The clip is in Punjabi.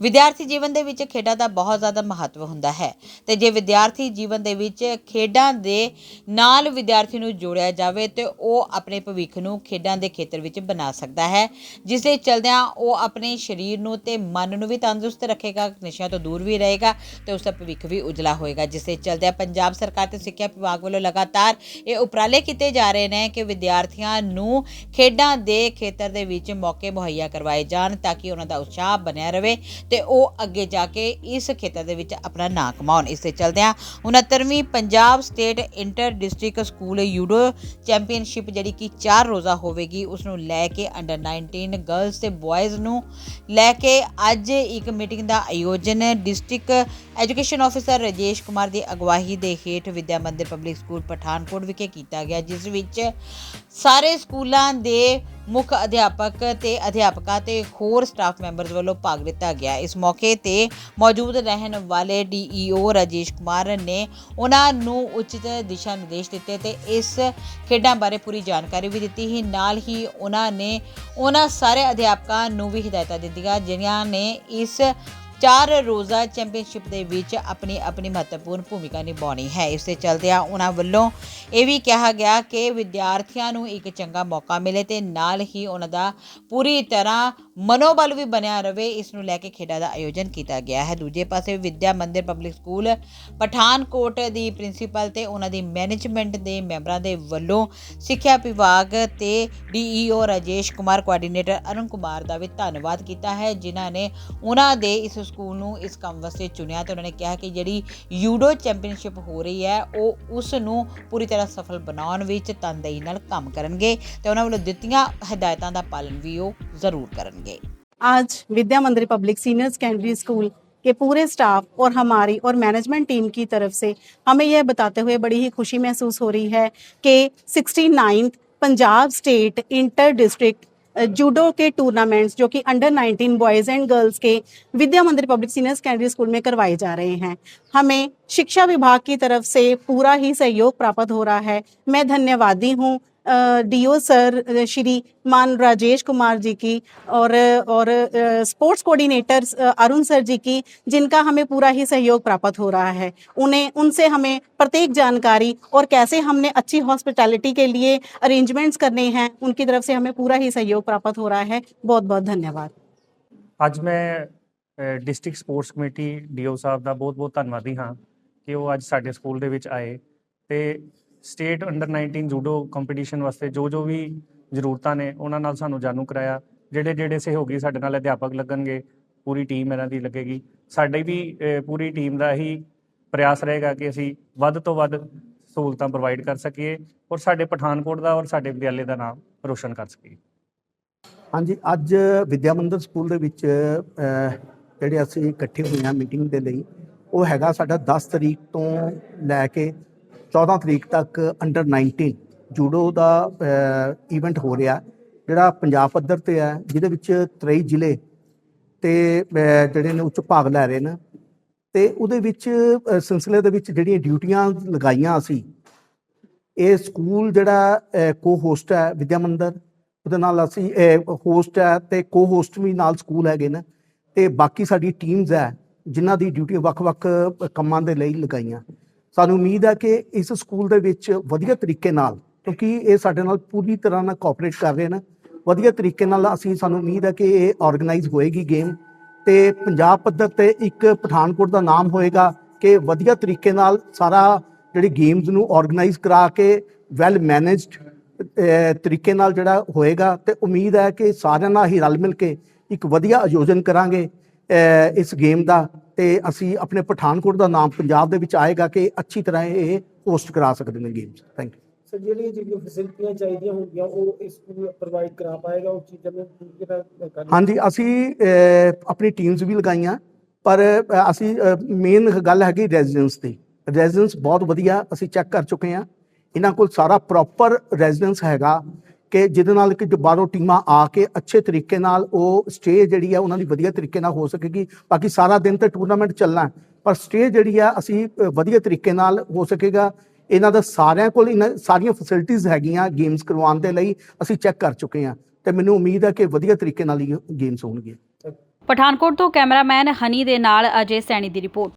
ਵਿਦਿਆਰਥੀ ਜੀਵਨ ਦੇ ਵਿੱਚ ਖੇਡਾਂ ਦਾ ਬਹੁਤ ਜ਼ਿਆਦਾ ਮਹੱਤਵ ਹੁੰਦਾ ਹੈ। ਤੇ ਜੇ ਵਿਦਿਆਰਥੀ ਜੀਵਨ ਦੇ ਵਿੱਚ ਖੇਡਾਂ ਦੇ ਨਾਲ ਵਿਦਿਆਰਥੀ ਨੂੰ ਜੋੜਿਆ ਜਾਵੇ, ਤੇ ਉਹ ਆਪਣੇ ਭਵਿੱਖ ਨੂੰ ਖੇਡਾਂ ਦੇ ਖੇਤਰ ਵਿੱਚ ਬਣਾ ਸਕਦਾ ਹੈ। ਜਿਸ ਦੇ ਚਲਦਿਆਂ ਉਹ ਆਪਣੇ ਸਰੀਰ ਨੂੰ ਤੇ ਮਨ ਨੂੰ ਵੀ ਤੰਦਰੁਸਤ ਰੱਖੇਗਾ, ਨਸ਼ਿਆਂ ਤੋਂ ਦੂਰ ਵੀ ਰਹੇਗਾ ਤੇ ਉਸ ਦਾ ਭਵਿੱਖ ਵੀ ਉਜਲਾ ਹੋਏਗਾ। ਜਿਸ ਦੇ ਚਲਦਿਆਂ ਪੰਜਾਬ ਸਰਕਾਰ ਤੇ ਸਿੱਖਿਆ ਵਿਭਾਗ ਵੱਲੋਂ ਲਗਾਤਾਰ ਇਹ ਉਪਰਾਲੇ ਕੀਤੇ ਜਾ ਰਹੇ ਨੇ ਕਿ ਵਿਦਿਆਰਥੀਆਂ ਨੂੰ ਖੇਡਾਂ ਦੇ ਖੇਤਰ ਦੇ ਵਿੱਚ ਮੌਕੇ ਮੁਹੱਈਆ ਕਰਵਾਏ ਜਾਣ ਤਾਂ ਕਿ ਉਹਨਾਂ ਦਾ ਉਤਸ਼ਾਹ ਬਣਿਆ ਰਹੇ। ਤੇ ਉਹ ਅੱਗੇ ਜਾ ਕੇ ਇਸ ਖੇਤਰ ਦੇ ਵਿੱਚ ਆਪਣਾ ਨਾਂ ਕਮਾਉਣ। ਇਸ ਦੇ ਚਲਦਿਆਂ 69ਵੀਂ Punjab state inter district school judo championship ਜਿਹੜੀ ਕਿ 4 ਰੋਜ਼ਾ ਹੋਵੇਗੀ ਉਸ ਨੂੰ ਲੈ ਕੇ ਅੰਡਰ 19 ਗਰਲਸ ਤੇ ਬॉयਜ਼ ਨੂੰ ਲੈ ਕੇ ਅੱਜ ਇੱਕ ਮੀਟਿੰਗ ਦਾ ਆਯੋਜਨ district education officer Rajesh Kumar ਦੀ ਅਗਵਾਈ ਦੇ ਹੇਠ ਵਿਦਿਆ ਮੰਦਿਰ ਪਬਲਿਕ ਸਕੂਲ ਪਠਾਨਕੋਟ ਵਿਖੇ ਕੀਤਾ ਗਿਆ, ਜਿਸ ਵਿੱਚ ਸਾਰੇ ਸਕੂਲਾਂ ਦੇ ਮੁੱਖ ਅਧਿਆਪਕ ਤੇ ਅਧਿਆਪਕਾਂ ਤੇ ਹੋਰ ਸਟਾਫ ਮੈਂਬਰਸ ਵੱਲੋਂ ਭਾਗ ਲਿੱਤਾ ਗਿਆ। ਇਸ ਮੌਕੇ ਤੇ ਮੌਜੂਦ ਰਹਿਣ ਵਾਲੇ ਡੀਈਓ ਰਾਜੇਸ਼ ਕੁਮਾਰ ਨੇ ਉਹਨਾਂ ਨੂੰ ਉਚਿਤ ਦਿਸ਼ਾ ਨਿਰਦੇਸ਼ ਦਿੱਤੇ ਤੇ ਇਸ ਖੇਡਾਂ ਬਾਰੇ ਪੂਰੀ ਜਾਣਕਾਰੀ ਵੀ ਦਿੱਤੀ। ਹੀ ਨਾਲ ਹੀ ਉਹਨਾਂ ਨੇ ਉਹਨਾਂ ਸਾਰੇ ਅਧਿਆਪਕਾਂ ਨੂੰ ਵੀ ਹਦਾਇਤਾਂ ਦਿੱਤੀਆਂ, ਜਿਨ੍ਹਾਂ ਨੇ ਇਸ ਚਾਰ ਰੋਜ਼ਾ ਚੈਂਪੀਅਨਸ਼ਿਪ ਦੇ ਵਿੱਚ ਆਪਣੀ ਆਪਣੀ ਮਹੱਤਵਪੂਰਨ ਭੂਮਿਕਾ ਨਿਭਾਉਣੀ ਹੈ। ਇਸ ਦੇ ਚਲਦਿਆਂ ਉਹਨਾਂ ਵੱਲੋਂ ਇਹ ਵੀ ਕਿਹਾ ਗਿਆ ਕਿ ਵਿਦਿਆਰਥੀਆਂ ਨੂੰ ਇੱਕ ਚੰਗਾ ਮੌਕਾ ਮਿਲੇ ਤੇ ਨਾਲ ਹੀ ਉਹਨਾਂ ਦਾ ਪੂਰੀ ਤਰ੍ਹਾਂ ਮਨੋਬਲ ਵੀ ਬਣਿਆ ਰਵੇ। ਇਸ ਨੂੰ ਲੈ ਕੇ ਖੇਡਾਂ ਦਾ ਆਯੋਜਨ ਕੀਤਾ ਗਿਆ ਹੈ। ਦੂਜੇ ਪਾਸੇ ਵਿਦਿਆ ਮੰਦਿਰ ਪਬਲਿਕ ਸਕੂਲ ਪਠਾਨਕੋਟ ਦੀ ਪ੍ਰਿੰਸੀਪਲ ਤੇ ਉਹਨਾਂ ਦੀ ਮੈਨੇਜਮੈਂਟ ਦੇ ਮੈਂਬਰਾਂ ਦੇ ਵੱਲੋਂ ਸਿੱਖਿਆ ਵਿਭਾਗ ਤੇ ਡੀਈਓ ਰਾਜੇਸ਼ ਕੁਮਾਰ, ਕੋਆਰਡੀਨੇਟਰ ਅਰੁਣ ਕੁਮਾਰ ਦਾ ਵੀ ਧੰਨਵਾਦ ਕੀਤਾ ਹੈ, ਜਿਨ੍ਹਾਂ ਨੇ ਉਹਨਾਂ ਦੇ ਇਸ ਸਕੂਲ ਨੂੰ ਇਸ ਕੰਮ ਵਾਸਤੇ ਚੁਣਿਆ ਤੇ ਉਹਨਾਂ ਨੇ ਕਿਹਾ ਕਿ ਜਿਹੜੀ ਯੂਡੋ ਚੈਂਪੀਅਨਸ਼ਿਪ ਹੋ ਰਹੀ ਹੈ ਉਹ ਉਸ ਨੂੰ ਪੂਰੀ ਤਰ੍ਹਾਂ ਸਫਲ ਬਣਾਉਣ ਵਿੱਚ ਤਨਦੇਹੀ ਨਾਲ ਕੰਮ ਕਰਨਗੇ ਤੇ ਉਹਨਾਂ ਵੱਲੋਂ ਦਿੱਤੀਆਂ ਹਦਾਇਤਾਂ ਦਾ ਪਾਲਣ ਵੀ ਉਹ ਜ਼ਰੂਰ ਕਰਨਗੇ आज विद्या मंदिर पब्लिक सीनियर सेकेंडरी स्कूल के पूरे स्टाफ और हमारी और मैनेजमेंट टीम की तरफ से हमें यह बताते हुए बड़ी ही खुशी महसूस हो रही है कि 69th Punjab state inter district judo के टूर्नामेंट्स जो कि अंडर 19 बॉयज़ एंड गर्ल्स के विद्या मंदिर पब्लिक सीनियर सेकेंडरी स्कूल में करवाए जा रहे हैं। हमें शिक्षा विभाग की तरफ़ से पूरा ही सहयोग प्राप्त हो रहा है। मैं धन्यवादी हूँ। डीओ सर अ, श्री मान राजेश कुमार जी की और और स्पोर्ट्स कोऑर्डिनेटर अ, अरुण सर जी की जिनका हमें पूरा ही सहयोग प्राप्त हो रहा है उन्हें उनसे हमें प्रत्येक जानकारी और कैसे हमने अच्छी हॉस्पिटैलिटी के लिए अरेंजमेंट्स करने हैं उनकी तरफ से हमें पूरा ही सहयोग प्राप्त हो रहा है बहुत बहुत धन्यवाद ਅੱਜ ਮੈਂ ਡਿਸਟ੍ਰਿਕਟ ਸਪੋਰਟਸ ਕਮੇਟੀ ਡੀਓ ਸਾਹਿਬ ਦਾ ਬਹੁਤ-ਬਹੁਤ ਧੰਨਵਾਦੀ ਹਾਂ ਕਿ ਉਹ ਅੱਜ ਸਾਡੇ ਸਕੂਲ ਦੇ ਵਿੱਚ ਆਏ ਤੇ ਸਟੇਟ ਅੰਡਰ 19 ਜੂਡੋ ਕੰਪੀਟੀਸ਼ਨ ਵਾਸਤੇ ਜੋ ਜੋ ਵੀ ਜ਼ਰੂਰਤਾਂ ਨੇ, ਉਹਨਾਂ ਨਾਲ ਸਾਨੂੰ ਜਾਣੂ ਕਰਾਇਆ। ਜਿਹੜੇ ਜਿਹੜੇ ਸਹਿਯੋਗੀ ਸਾਡੇ ਨਾਲ ਅਧਿਆਪਕ ਲੱਗਣਗੇ, ਪੂਰੀ ਟੀਮ ਇਹਨਾਂ ਦੀ ਲੱਗੇਗੀ। ਸਾਡੀ ਵੀ ਪੂਰੀ ਟੀਮ ਦਾ ਹੀ ਪ੍ਰਯਾਸ ਰਹੇਗਾ ਕਿ ਅਸੀਂ ਵੱਧ ਤੋਂ ਵੱਧ ਸਹੂਲਤਾਂ ਪ੍ਰੋਵਾਈਡ ਕਰ ਸਕੀਏ ਔਰ ਸਾਡੇ ਪਠਾਨਕੋਟ ਦਾ ਔਰ ਸਾਡੇ ਵਿਦਿਆਲੇ ਦਾ ਨਾਮ ਰੋਸ਼ਨ ਕਰ ਸਕੀਏ। ਹਾਂਜੀ, ਅੱਜ ਵਿਦਿਆ ਮੰਦਰ ਸਕੂਲ ਦੇ ਵਿੱਚ ਜਿਹੜੇ ਅਸੀਂ ਇਕੱਠੇ ਹੋਏ ਹਾਂ ਮੀਟਿੰਗ ਦੇ ਲਈ, ਉਹ ਹੈਗਾ ਸਾਡਾ 10 ਤਰੀਕ ਤੋਂ ਲੈ ਕੇ 14 ਤਰੀਕ ਤੱਕ ਅੰਡਰ 19 ਜੂਡੋ ਦਾ ਇਵੈਂਟ ਹੋ ਰਿਹਾ, ਜਿਹੜਾ ਪੰਜਾਬ ਪੱਧਰ ਤੇ ਹੈ, ਜਿਹਦੇ ਵਿੱਚ 23 ਜ਼ਿਲ੍ਹੇ ਤੇ ਜਿਹੜੇ ਨੇ ਉੱਚ ਭਾਗ ਲੈ ਰਹੇ ਨੇ ਤੇ ਉਹਦੇ ਵਿੱਚ ਸਿਲਸਿਲੇ ਦੇ ਵਿੱਚ ਜਿਹੜੀਆਂ ਡਿਊਟੀਆਂ ਲਗਾਈਆਂ ਅਸੀਂ, ਇਹ ਸਕੂਲ ਜਿਹੜਾ ਕੋ ਹੋਸਟ ਹੈ ਵਿਦਿਆ ਮੰਦਰ, ਉਹਦੇ ਨਾਲ ਅਸੀਂ ਹੋਸਟ ਹੈ ਤੇ ਕੋ ਹੋਸਟ ਵੀ ਨਾਲ ਸਕੂਲ ਹੈਗੇ ਨੇ ਤੇ ਬਾਕੀ ਸਾਡੀ ਟੀਮਸ ਹੈ, ਜਿਨ੍ਹਾਂ ਦੀ ਡਿਊਟੀ ਵੱਖ-ਵੱਖ ਕੰਮਾਂ ਦੇ ਲਈ ਲਗਾਈਆਂ। ਸਾਨੂੰ ਉਮੀਦ ਹੈ ਕਿ ਇਸ ਸਕੂਲ ਦੇ ਵਿੱਚ ਵਧੀਆ ਤਰੀਕੇ ਨਾਲ, ਕਿਉਂਕਿ ਇਹ ਸਾਡੇ ਨਾਲ ਪੂਰੀ ਤਰ੍ਹਾਂ ਨਾਲ ਕੋਆਪਰੇਟ ਕਰ ਰਹੇ ਨੇ। ਵਧੀਆ ਤਰੀਕੇ ਨਾਲ ਅਸੀਂ, ਸਾਨੂੰ ਉਮੀਦ ਹੈ ਕਿ ਇਹ ਆਰਗੇਨਾਈਜ਼ ਹੋਏਗੀ ਗੇਮ ਤੇ ਪੰਜਾਬ ਪੱਧਰ ਤੇ ਇੱਕ ਪਠਾਨਕੋਟ ਦਾ ਨਾਮ ਹੋਏਗਾ ਕਿ ਵਧੀਆ ਤਰੀਕੇ ਨਾਲ ਸਾਰਾ ਜਿਹੜੀ ਗੇਮਸ ਨੂੰ ਆਰਗੇਨਾਈਜ਼ ਕਰਾ ਕੇ ਵੈਲ ਮੈਨੇਜਡ ਤਰੀਕੇ ਨਾਲ ਜਿਹੜਾ ਹੋਏਗਾ। ਤੇ ਉਮੀਦ ਹੈ ਕਿ ਸਾਰਿਆਂ ਨਾਲ ਹੀ ਰਲ ਮਿਲ ਕੇ ਇੱਕ ਵਧੀਆ ਆਯੋਜਨ ਕਰਾਂਗੇ ਇਸ ਗੇਮ ਦਾ। ਤੇ ਅਸੀਂ ਆਪਣੇ ਪਠਾਨਕੋਟ ਦਾ ਨਾਮ ਪੰਜਾਬ ਦੇ ਵਿੱਚ ਆਏਗਾ ਕਿ ਅੱਛੀ ਤਰ੍ਹਾਂ ਇਹ ਹੋਸਟ ਕਰਾ ਸਕਦੇ ਨੇ ਗੇਮਸ ਥੈਂਕ ਯੂ ਸਰ ਜਿਹੜੀਆਂ ਜਿਹੜੀਆਂ ਫੈਸਿਲਿਟੀਆਂ ਚਾਹੀਦੀਆਂ ਹੋਣਗੀਆਂ ਉਹ ਇਸ ਨੂੰ ਪ੍ਰੋਵਾਈਡ ਕਰਾ ਪਾਏਗਾ ਉਹ ਚੀਜ਼ਾਂ ਨੂੰ ਪੂਰੀ ਤਰ੍ਹਾਂ ਹਾਂਜੀ ਅਸੀਂ ਆਪਣੀ ਟੀਮਸ ਵੀ ਲਗਾਈਆਂ ਪਰ ਅਸੀਂ ਮੇਨ ਗੱਲ ਹੈਗੀ ਰੈਜ਼ੀਡੈਂਸ ਦੀ। ਰੈਜ਼ੀਡੈਂਸ ਬਹੁਤ ਵਧੀਆ ਅਸੀਂ ਚੈੱਕ ਕਰ ਚੁੱਕੇ ਹਾਂ। ਇਹਨਾਂ ਕੋਲ ਸਾਰਾ ਪ੍ਰੋਪਰ ਰੈਜ਼ੀਡੈਂਸ ਹੈਗਾ। ਕਿ ਜਿਹਦੇ ਨਾਲ ਕਿ ਜੋ ਬਾਹਰੋਂ ਟੀਮਾਂ ਆ ਕੇ ਅੱਛੇ ਤਰੀਕੇ ਨਾਲ ਉਹ ਸਟੇ ਜਿਹੜੀ ਆ ਉਹਨਾਂ ਦੀ ਵਧੀਆ ਤਰੀਕੇ ਨਾਲ ਹੋ ਸਕੇਗੀ। ਬਾਕੀ ਸਾਰਾ ਦਿਨ ਤੇ ਟੂਰਨਾਮੈਂਟ ਚੱਲਣਾ ਪਰ ਸਟੇ ਜਿਹੜੀ ਆ ਅਸੀਂ ਵਧੀਆ ਤਰੀਕੇ ਨਾਲ ਹੋ ਸਕੇਗਾ। ਇਹਨਾਂ ਦਾ ਸਾਰਿਆਂ ਕੋਲ ਇਹਨਾਂ, ਸਾਰੀਆਂ ਫੈਸਿਲਿਟੀਆਂ ਹੈਗੀਆਂ ਗੇਮਸ ਕਰਵਾਉਣ ਦੇ ਲਈ ਅਸੀਂ ਚੈੱਕ ਕਰ ਚੁੱਕੇ ਹਾਂ ਤੇ ਮੈਨੂੰ ਉਮੀਦ ਹੈ ਕਿ ਵਧੀਆ ਤਰੀਕੇ ਨਾਲ ਹੀ ਗੇਮਸ ਹੋਣਗੇ ਪਠਾਨਕੋਟ ਤੋਂ ਕੈਮਰਾਮੈਨ ਹਨੀ ਦੇ ਨਾਲ ਅਜੇ ਸੈਣੀ ਦੀ ਰਿਪੋਰਟ।